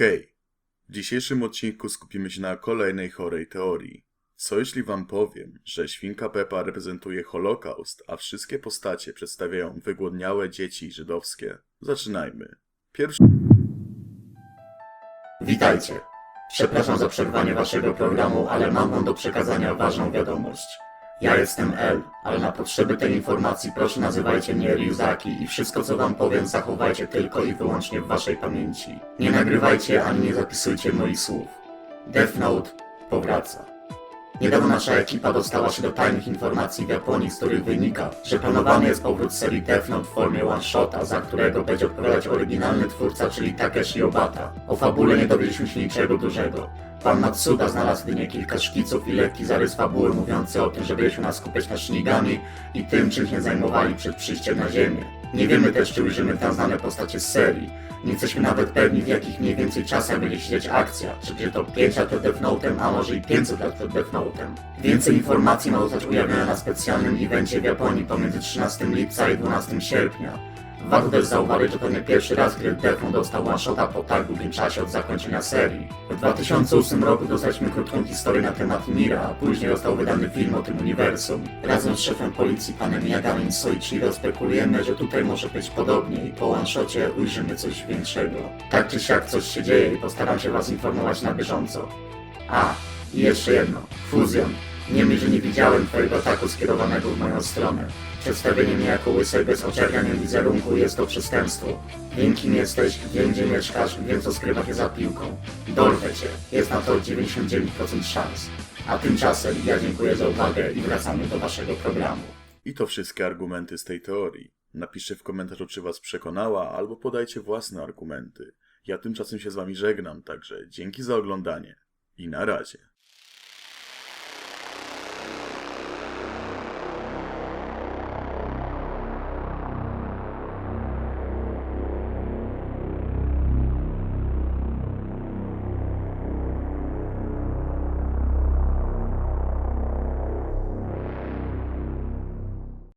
Hej! W dzisiejszym odcinku skupimy się na kolejnej chorej teorii. Co jeśli wam powiem, że świnka Pepa reprezentuje Holokaust, a wszystkie postacie przedstawiają wygłodniałe dzieci żydowskie? Zaczynajmy. Pierwszy... Witajcie. Przepraszam za przerwanie waszego programu, ale mam wam do przekazania ważną wiadomość. Ja jestem El, ale na potrzeby tej informacji proszę nazywajcie mnie Ryuzaki i wszystko co wam powiem zachowajcie tylko i wyłącznie w waszej pamięci. Nie nagrywajcie ani nie zapisujcie moich słów. Death Note powraca. Niedawno nasza ekipa dostała się do tajnych informacji w Japonii, z których wynika, że planowany jest powrót serii Death Note w formie one-shota, za którego będzie odpowiadać oryginalny twórca, czyli Takeshi Obata. O fabule nie dowiedzieliśmy się niczego dużego. Pan Matsuda znalazł jedynie kilka szkiców i lekki zarys fabuły mówiący o tym, że się nas skupiać na Shinigami i tym, czym się zajmowali przed przyjściem na Ziemię. Nie wiemy też, czy ujrzymy tam znane postacie z serii. Nie jesteśmy nawet pewni, w jakich mniej więcej czasach będzie się dziać akcja. Czy będzie to 5 lat przed Death Note'em, a może i 500 lat przed Death Note'em. Więcej informacji ma zostać ujawnione na specjalnym evencie w Japonii pomiędzy 13 lipca i 12 sierpnia. Warto też zauważyć, że to nie pierwszy raz, Death Note dostał one-shota po tak długim czasie od zakończenia serii. W 2008 roku dostaliśmy krótką historię na temat Mira, a później został wydany film o tym uniwersum. Razem z szefem policji panem Yagamin Soichiro spekulujemy, że tutaj może być podobnie i po one-shocie ujrzymy coś większego. Tak czy siak coś się dzieje i postaram się was informować na bieżąco. A, i jeszcze jedno. Fuzjon. Nie myśl, nie widziałem twojego ataku skierowanego w moją stronę. Przedstawienie mnie jako łysej bez oczerniania wizerunku jest to przestępstwo. Wiem kim jesteś, wiem gdzie mieszkasz, wiem co skrywa się za piłką. Dorwę cię. Jest na to 99% szans. A tymczasem ja dziękuję za uwagę i wracamy do waszego programu. I to wszystkie argumenty z tej teorii. Napiszcie w komentarzu, czy was przekonała, albo podajcie własne argumenty. Ja tymczasem się z wami żegnam, także dzięki za oglądanie i na razie.